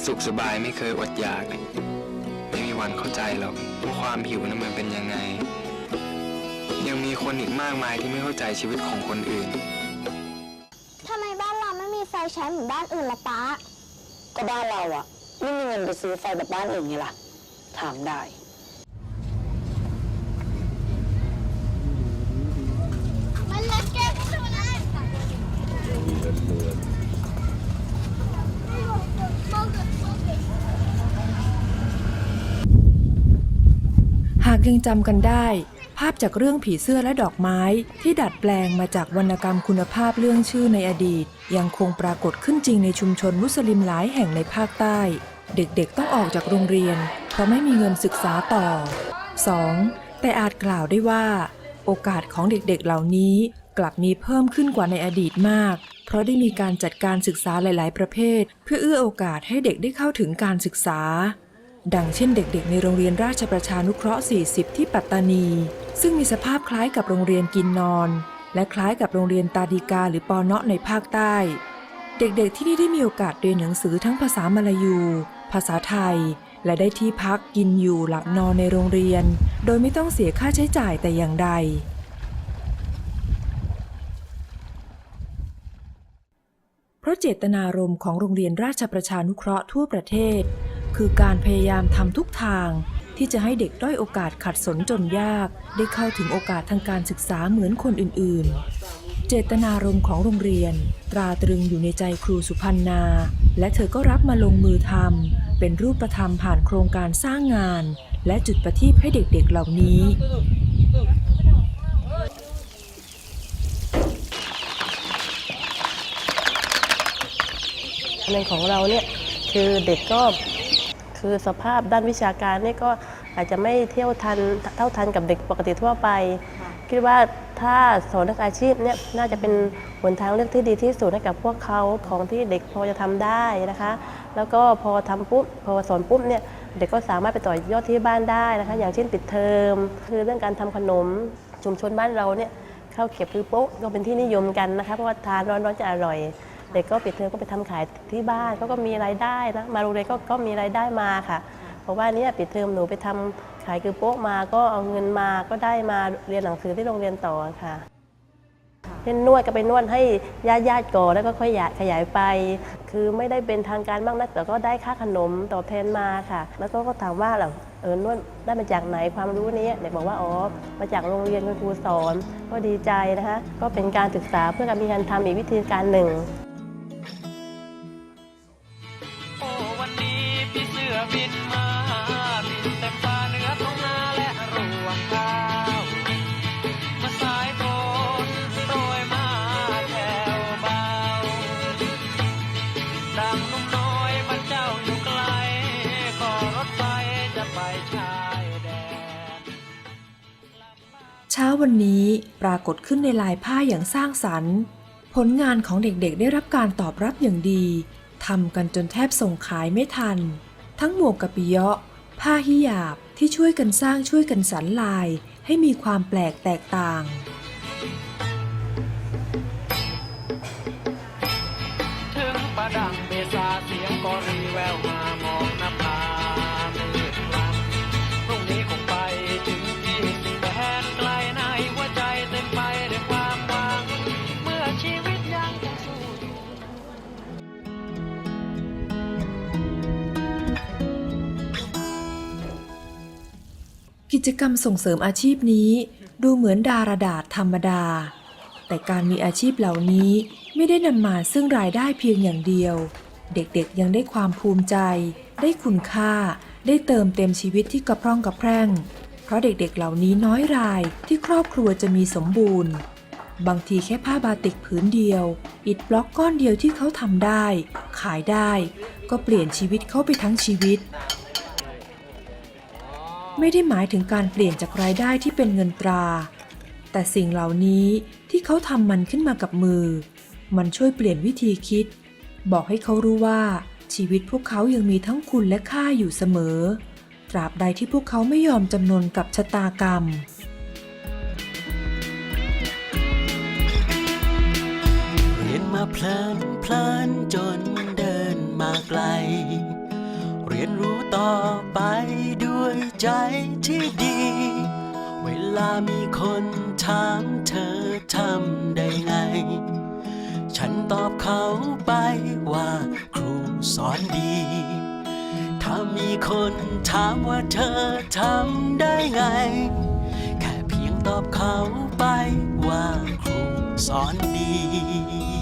มีชีวิตสุขสบายไม่เคยอดอยากเนี่ยไม่มีวันเข้าใจหรอกว่าความหิวนั้นมันเป็นยังไง ยังมีคนอีกมากมายที่ไม่เข้าใจชีวิตของคนอื่นทำไมบ้านเราไม่มีไฟใช้เหมือนบ้านอื่นล่ะป๊าก็บ้านเราอะไม่มีเงินไปซื้อไฟแบบบ้านอื่นไงล่ะ ถามได้มันเล็กเก็บสุดเลยากยังจำกันได้ ภาพจากเรื่องผีเสื้อและดอกไม้ที่ดัดแปลงมาจากวรรณกรรมคุณภาพเรื่องชื่อในอดีต ยังคงปรากฏขึ้นจริงในชุมชนมุสลิมหลายแห่งในภาคใต้ เด็กๆต้องออกจากโรงเรียน เพราะไม่มีเงินศึกษาต่อ 2. แต่อาจกล่าวได้ว่า โอกาสของเด็กๆเหล่านี้กลับมีเพิ่มขึ้นกว่าในอดีตมาก เพราะได้มีการจัดการศึกษาหลาย ๆ ประเภท เพื่อเอื้อโอกาสให้เด็กได้เข้าถึงการศึกษา ดังเช่นเด็กๆ ในโรงเรียนราชประชานุเคราะห์ 40 ที่ปัตตานี ซึ่งมีสภาพคล้ายกับโรงเรียนกินนอน และคล้ายกับโรงเรียนตาดีกาหรือปอเนาะในภาคใต้ เด็กๆ ที่นี่ได้มีโอกาสเรียนหนังสือทั้งภาษามลายู ภาษาไทย และได้ที่พักกินอยู่หลับนอนในโรงเรียน โดยไม่ต้องเสียค่าใช้จ่ายแต่อย่างใดเพราะเจตนารมณ์ของโรงเรียนราชประชานุเคราะห์ทั่วประเทศ คือการพยายามทำทุกทาง ที่จะให้เด็กด้อยโอกาสขัดสนจนยาก ได้เข้าถึงโอกาสทางการศึกษาเหมือนคนอื่นๆ เจตนารมณ์ของโรงเรียน ตราตรึงอยู่ในใจครูสุพันนา และเธอก็รับมาลงมือทำเป็นรูปธรรมผ่านโครงการสร้างงาน และจุดประทีปให้เด็กๆเหล่านี้ในของเราเนี่ย คือเด็กก็คือสภาพด้านวิชาการเนี่ยก็อาจจะไม่เที่ยวทันเท่าทันกับเด็กปกติทั่วไป คิดว่าถ้าสอนนักอาชีพเนี่ยน่าจะเป็นหนทางเลือกที่ดีที่สุดให้กับพวกเขาของที่เด็กพอจะทำได้นะคะ แล้วก็พอทำปุ๊บพอสอนปุ๊บเนี่ยเด็กก็สามารถไปต่อยอดที่บ้านได้นะคะ อย่างเช่นปิดเทอมคือเรื่องการทำขนมชุมชนบ้านเราเนี่ยข้าวเก็บคือโป๊ะก็เป็นที่นิยมกันนะคะเพราะว่าทานร้อนๆจะอร่อย เด็กก็ปิดเทอมก็ไปทำขายที่บ้านเขาก็มีรายได้นะมาโรงเรียนก็ก็มีรายได้มาค่ะ เพราะว่าเนี่ยปิดเทอมหนูไปทำขายคือโป๊ะมาก็เอาเงินมาก็ได้มาเรียนหนังสือที่โรงเรียนต่อค่ะเล่นนวดก็ไปนวดให้ญาติญาติๆก่อนแล้วก็ค่อยยายขยายไป คือไม่ได้เป็นทางการมากนักแต่ก็ได้ค่าขนมตอบแทนมาค่ะ แล้วก็ก็ถามว่าล่ะเออนวดได้มาจากไหนความรู้นี้เด็กบอกว่าอ๋อมาจากโรงเรียนคุณครูสอนก็ดีใจนะคะ ก็เป็นการศึกษาเพื่อการมีการทำอีกวิธีการหนึ่ง วันนี้ปรากฏขึ้นในลายผ้าอย่างสร้างสรรค์ ผลงานของเด็กๆได้รับการตอบรับอย่างดีทำกันจนแทบส่งขายไม่ทัน ทั้งหมวกกะปิยะ ผ้าฮิหยาบที่ช่วยกันสร้างช่วยกันสรรลาย ให้มีความแปลกแตกต่างถึงประดังเบสาเสียงก็รี จกรรมส่งเสริมอาชีพนี้ดูเหมือนดาราดาษธรรมดา แต่การมีอาชีพเหล่านี้ไม่ได้นำมาซึ่งรายได้เพียงอย่างเดียว เด็กๆยังได้ความภูมิใจ ได้คุณค่า ได้เติมเต็มชีวิตที่กระพร่องกระแพร่ง เพราะเด็กๆเหล่านี้น้อยรายที่ครอบครัวจะมีสมบูรณ์ บางทีแค่ผ้าบาติกผืนเดียว อิฐบล็อกก้อนเดียวที่เขาทำได้ ขายได้ ก็เปลี่ยนชีวิตเขาไปทั้งชีวิต ไม่ได้หมายถึงการเปลี่ยนจากรายได้ที่เป็นเงินตรา แต่สิ่งเหล่านี้ที่เขาทำมันขึ้นมากับมือ มันช่วยเปลี่ยนวิธีคิด บอกให้เขารู้ว่าชีวิตพวกเขายังมีทั้งคุณและค่าอยู่เสมอ ตราบใดที่พวกเขาไม่ยอมจำนนกับชะตากรรมเรียนมาเพลินเพลินจนเดินมาไกลต่อไป ใจที่ดี เวลามีคนถามเธอทำได้ไง ฉันตอบเขาไปว่าครูสอนดี ถ้ามีคนถามว่าเธอทำได้ไง แค่เพียงตอบเขาไปว่าครูสอนดี